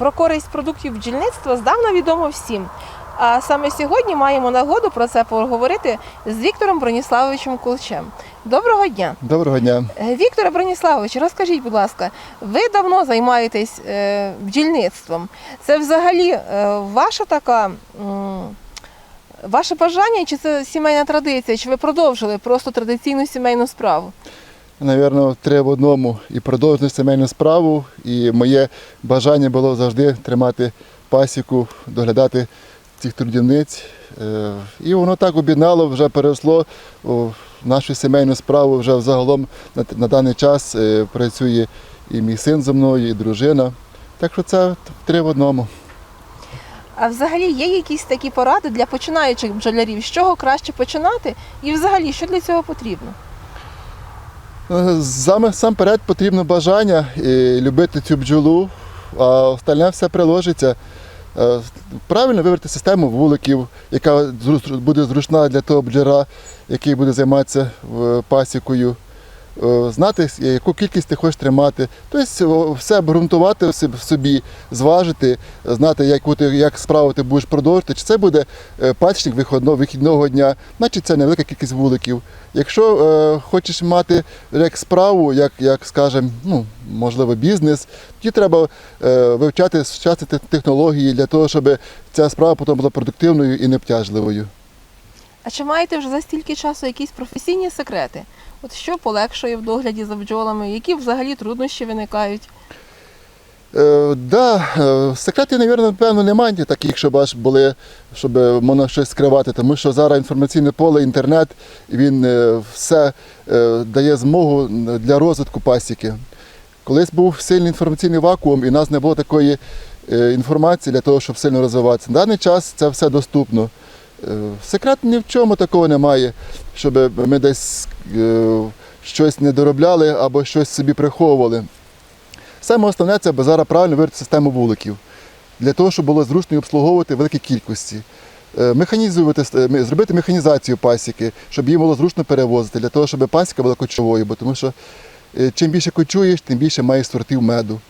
Про користь продуктів бджільництва здавна відомо всім. А саме сьогодні маємо нагоду про це поговорити з Віктором Броніславовичем Кулчем. Доброго дня! Доброго дня. Е, Вікторе Броніславович, розкажіть, будь ласка, ви давно займаєтесь е, бджільництвом. Це взагалі е, ваша така. Ваше бажання, чи це сімейна традиція, чи ви продовжили просто традиційну сімейну справу? Навірно, три в одному і продовжити сімейну справу. І моє бажання було завжди тримати пасіку, доглядати цих трудівниць. Е, І воно так об'єднало, вже переросло в нашу сімейну справу. Вже загалом на, на даний час е, працює і мій син зі мною, і дружина. Так що це три в одному. А взагалі є якісь такі поради для починаючих бджолярів, з чого краще починати, і взагалі що для цього потрібно? Е, Саме сам перед потрібно бажання і любити цю бджолу, а остальне все приложиться. Е, Правильно вибрати систему вуликів, яка буде зручна для того бджола, який буде займатися е, пасікою. Е, Знати, яку кількість ти хочеш тримати. Тобто все обґрунтувати в собі- зважити, знати, яку ти, як справу ти будеш продовжити. Чи це буде е, пасічник вихідного дня, значить це невелика кількість вуликів. Якщо е, хочеш мати як справу, як, як скажем, ну, можливо, бізнес, тоді треба е, вивчати сучасні технології для того, щоб ця справа потім була продуктивною і необтяжливою. А чи маєте вже за стільки часу якісь професійні секрети? От що полегшує в догляді за бджолами, які взагалі труднощі виникають? Е, да, е, секретів, мабуть, напевно, немає таких, щоб аж були, щоб можна щось скривати, тому що зараз інформаційне поле, інтернет, він е, все е, дає змогу для розвитку пасіки. Колись був сильний інформаційний вакуум, і в нас не було такої інформації для того, щоб сильно розвиватися. На даний час це все доступно. Е, Секрет ні в чому такого немає, щоб ми десь е, щось не доробляли або щось собі приховували. Саме основне це зараз правильно вибрати систему вуликів для того, щоб було зручно обслуговувати в великій кількості. Е, Механізувати, зробити механізацію пасіки, щоб її було зручно перевозити, для того, щоб пасіка була кочовою, бо тому що чим більше кочуєш, тим більше маєш сортів меду.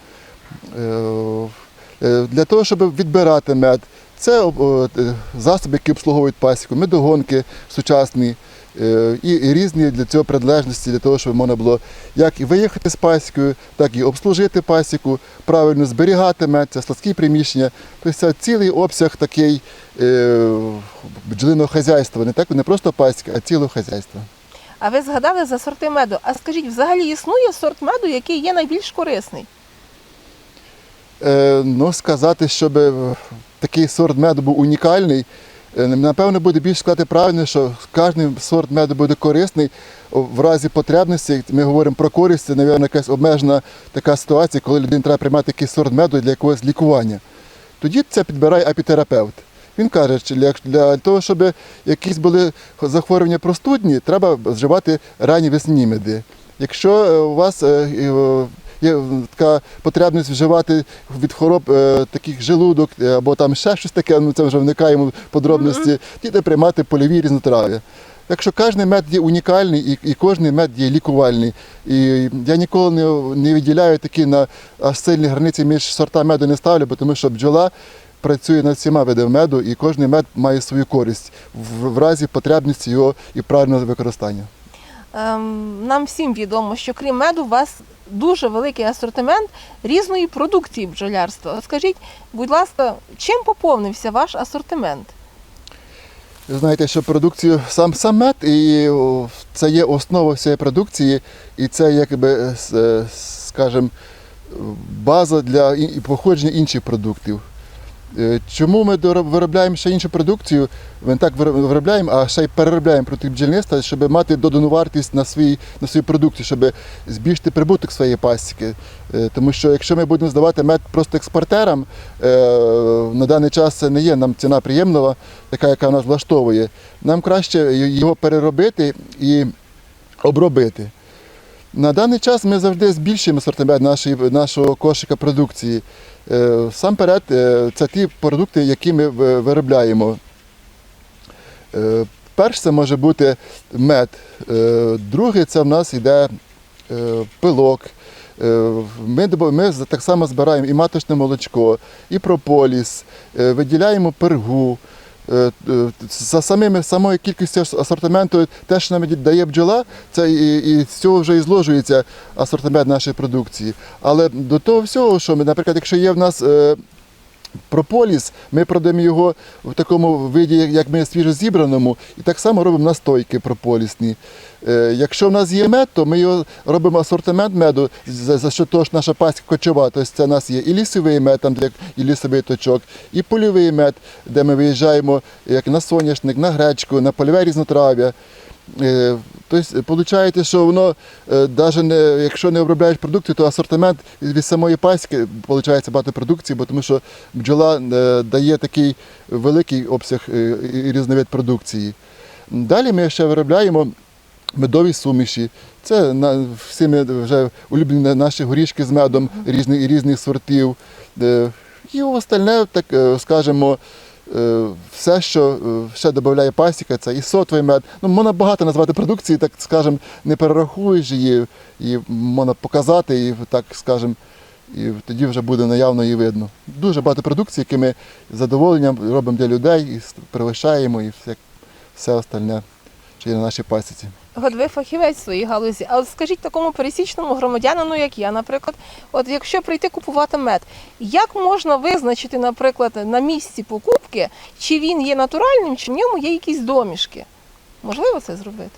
Е, Для того, щоб відбирати мед, це е, засоби, які обслуговують пасіку, медогонки сучасні е, і, різні для цього приналежності, для того, щоб можна було як і виїхати з пасікою, так і обслужити пасіку, правильно зберігати мед, це складські приміщення. Тобто це цілий обсяг такий бджолиного хазяйства, не так не просто пасіка, а цілого хазяйства. А ви згадали за сорти меду. А скажіть, взагалі існує сорт меду, який є найбільш корисний? Е, ну, сказати, щоб такий сорт меду був унікальний, е, напевно, буде більш сказати правильно, що кожен сорт меду буде корисний в разі потребності. Ми говоримо про користь, це, мабуть, якась обмежена така ситуація, коли людині треба приймати якийсь сорт меду для якогось лікування. Тоді це підбирає апітерапевт. Він каже, що для, для того, щоб якісь були захворювання простудні, треба вживати ранні весняні меди. Якщо е, у вас є така потребність вживати від хвороб е, таких желудок е, або там ще щось таке, ну це вже вникаємо в подробності, тоді приймати польові різнотрав'я. Так що кожен мед є унікальний і, і кожен мед є лікувальний. І я ніколи не, не виділяю такі на сильні границі між сортами меду не ставлю, бо тому що бджола працює над всіма видами меду, і кожен мед має свою користь в, в разі потребності його і правильного використання. Ем, нам всім відомо, що крім меду, у вас дуже великий асортимент різної продукції бджолярства. Скажіть, будь ласка, чим поповнився ваш асортимент? Знаєте, що продукцію сам сам мед, і це є основа всієї продукції, і це якби, е, е, скажімо, база для походження інших продуктів. Е, Чому ми виробляємо ще іншу продукцію? Ми так виробляємо, а ще й переробляємо продукт бджільництва, щоб мати додану вартість на свій на свою продукцію, щоб збільшити прибуток своєї пасіки. Е, Тому що якщо ми будемо здавати мед просто експортерам, е, на даний час це не є нам ціна приємна, така, яка нас влаштовує. Нам краще його переробити і обробити. На даний час ми завжди збільшуємо асортимент нашої, нашого кошика продукції. Е, Сам перед це ті продукти, які ми виробляємо. Е, Перше це може бути мед. Е, Друге це в нас йде е, пилок, Е, Ми, ми так само збираємо і маточне молочко, і прополіс, е, виділяємо пергу. Е, е, За самими самою кількістю асортименту, те, що нам дає бджола, це і, і з цього вже і зложується асортимент нашої продукції. Але до того всього, що ми, наприклад, якщо є в нас е, прополіс, ми продаємо його в такому виді, як ми свіжо зібраному, і так само робимо настойки прополісні. Е, Якщо в нас є мед, то ми його робимо асортимент меду, за, що того ж наша паська кочова. Тобто це у нас є і лісовий мед, там як і лісовий точок, і польовий мед, де ми виїжджаємо як на соняшник, на гречку, на польове різнотрав'я. Е, Тобто, виходить, що воно, навіть не, якщо не обробляєш продукцію, то асортимент від самої пасіки виходить багато продукції, бо тому що бджола е, дає такий великий обсяг е, і різновид продукції. Далі ми ще виробляємо медові суміші. Це всі ми вже улюблені наші горішки з медом різних, різних сортів. Е, І остальне, так е, скажемо, е, все, що е, ще додає пасіка, це і сотовий мед. Ну, можна багато назвати продукції, так скажемо, не перерахуєш її, і можна показати, і так скажемо, і тоді вже буде наявно і видно. Дуже багато продукції, які ми з задоволенням робимо для людей і пригощаємо, і все, все остальне, що є на нашій пасіці. Ви фахівець в своїй галузі. А от скажіть такому пересічному громадянину, як я, наприклад, от якщо прийти купувати мед, як можна визначити, наприклад, на місці покупки, чи він є натуральним, чи в ньому є якісь домішки? Можливо це зробити?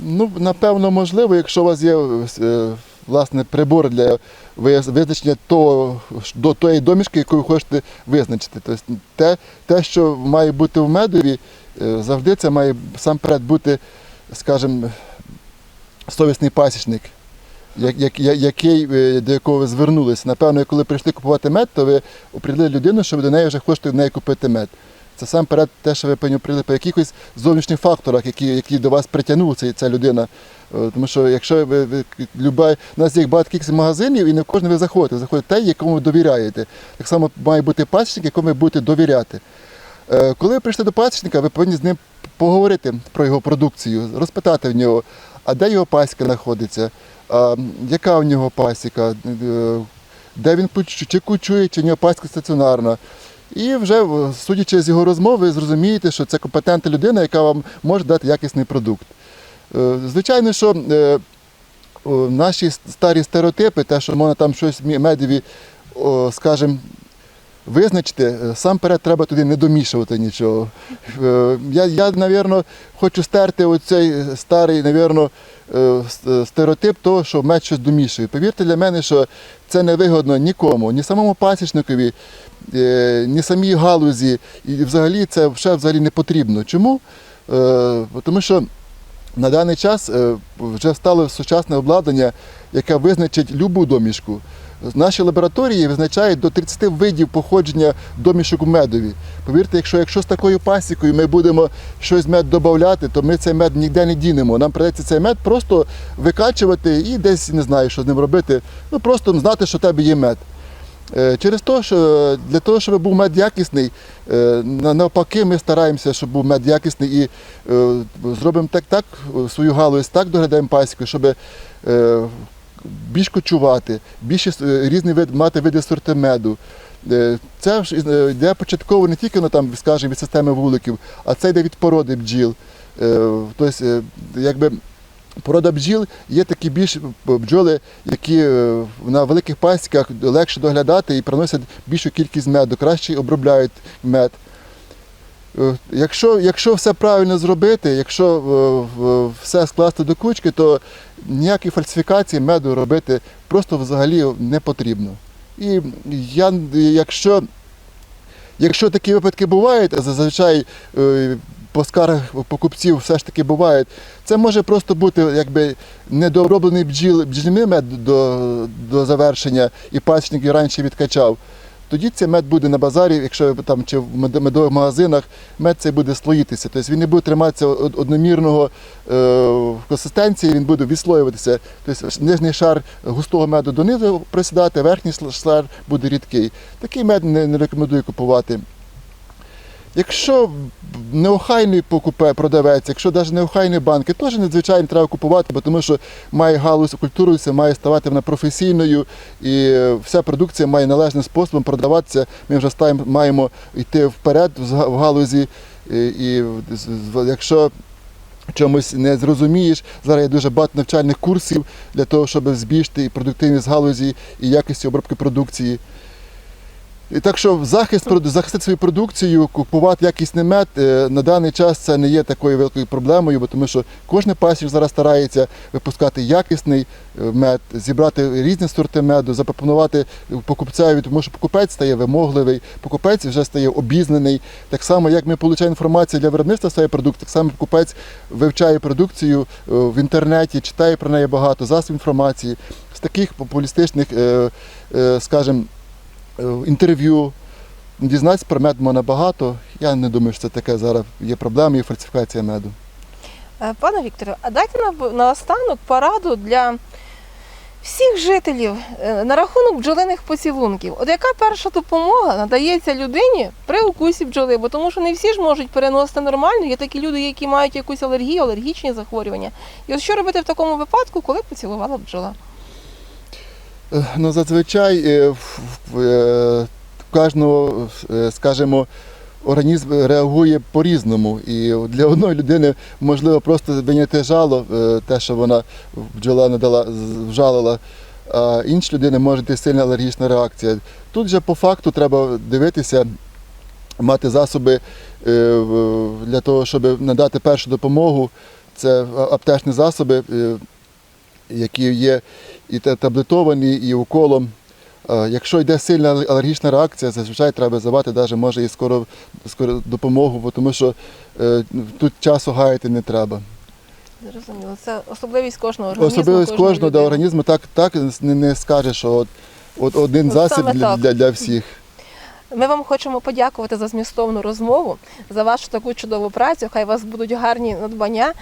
Ну, напевно, можливо, якщо у вас є е, власне прибор для визначення того, до тої домішки, яку ви хочете визначити. Тобто те, те, що має бути в медові, завжди це має сам перед бути, скажімо, совісний пасічник, як, як, який, е, до якого ви звернулися. Напевно, коли прийшли купувати мед, то ви определили людину, що ви до неї вже хочете в неї купити мед. Це сам перед те, що ви повинні по якихось зовнішніх факторах, які, які до вас притягнула ця, ця людина. Е, Тому що якщо ви, ви люба, у нас є багато кількість магазинів, і не в кожен ви заходите. Заходите той, якому ви довіряєте. Так само має бути пасічник, якому ви будете довіряти. Е, Коли ви прийшли до пасічника, ви повинні з ним поговорити про його продукцію, розпитати в нього, а де його пасіка знаходиться, а, яка у нього пасіка, е, де він чи кучує, чи в нього пасіка стаціонарна. І вже, судячи з його розмови, ви зрозумієте, що це компетентна людина, яка вам може дати якісний продукт. Е, Звичайно, що наші старі стереотипи, те, що можна там щось мі- медові, скажімо, визначити, е, сам перед треба туди не домішувати нічого. Е, Я, я напевно, хочу стерти оцей старий, напевно, е, стереотип того, що мед щось домішує. Повірте для мене, що це не вигодно нікому, ні самому пасічникові, ні самій галузі. І взагалі це ще взагалі не потрібно. Чому? Тому що на даний час вже стало сучасне обладнання, яке визначить любу домішку. Наші лабораторії визначають до 30 видів походження домішок у медові. Повірте, якщо, якщо з такою пасікою ми будемо щось мед додати, то ми цей мед ніде не дінемо. Нам прийдеться цей мед просто викачувати і десь не знаю, що з ним робити. Ну просто знати, що в тебе є мед. Е, Через те, що для того, щоб був мед якісний, е, навпаки, ми стараємося, щоб був мед якісний і е, зробимо так, так свою галузь, так доглядаємо пасіку, щоб більш кочувати, більше е, різні вид, мати види сорти меду. Е, Це ж е, йде початково не тільки ну, там, скажімо, від системи вуликів, а це йде від породи бджіл. Тобто, якби Порода бджіл є такі більш бджоли, які на великих пасіках легше доглядати і приносять більшу кількість меду, краще обробляють мед. Е, Якщо, якщо все правильно зробити, якщо е, все скласти до кучки, то ніякі фальсифікації меду робити просто взагалі не потрібно. І я, якщо, якщо такі випадки бувають, а зазвичай е, по скаргах покупців все ж таки бувають, це може просто бути якби недороблений бджіл, бджільний мед до, до завершення, і пасічник його раніше відкачав. Тоді цей мед буде на базарі, якщо там чи в мед- медових магазинах, мед цей буде слоїтися. Тобто він не буде триматися одномірного е, консистенції, він буде відслоюватися. Тобто нижній шар густого меду донизу присідати, верхній шар буде рідкий. Такий мед не рекомендую купувати. Якщо неохайний покупе продавець, якщо навіть неохайні банки, теж надзвичайно треба купувати, бо тому що має галузь культурується, має ставати вона професійною, і е, вся продукція має належним способом продаватися. Ми вже стаємо, маємо йти вперед в галузі. І, і якщо чомусь не зрозумієш, зараз є дуже багато навчальних курсів для того, щоб збільшити і продуктивність галузі, і якість обробки продукції. І так що захист захистити свою продукцію, купувати якісний мед е, на даний час це не є такою великою проблемою, бо тому що кожен пасіч зараз старається випускати якісний е, мед, зібрати різні сорти меду, запропонувати покупцеві, тому що покупець стає вимогливий, покупець вже стає обізнаний. Так само, як ми отримуємо інформацію для виробництва своєї продукції, так само покупець вивчає продукцію е, в інтернеті, читає про неї багато засобів інформації. З таких популістичних, скажімо, інтерв'ю. Дізнатися про мед можна багато. Я не думаю, що це таке зараз є проблема і фальсифікація меду. Е, Пане Вікторе, а дайте на, наостанок пораду для всіх жителів е, на рахунок бджолиних поцілунків. От яка перша допомога надається людині при укусі бджоли? Бо тому що не всі ж можуть переносити нормально. Є такі люди, які мають якусь алергію, алергічні захворювання. І от що робити в такому випадку, коли поцілувала бджола? Ну, зазвичай е, в, е, кожного, е, скажімо, організм реагує по-різному. І для одної людини можливо просто виняти жало, те, що вона бджола надала, вжалила, а інші людини може бути сильна алергічна реакція. Тут же по факту треба дивитися, мати засоби для того, щоб надати першу допомогу. Це аптечні засоби, які є і таблетовані, і уколом. Е, Якщо йде сильна алергічна реакція, зазвичай треба визивати навіть може і скоро, скоро допомогу, бо тому що е, тут часу гаяти не треба. Зрозуміло, це особливість кожного організму. Особливість кожного до організму так, так не, не скаже, що от, от один От засіб для, для, для всіх. Ми вам хочемо подякувати за змістовну розмову, за вашу таку чудову працю. Хай у вас будуть гарні надбання.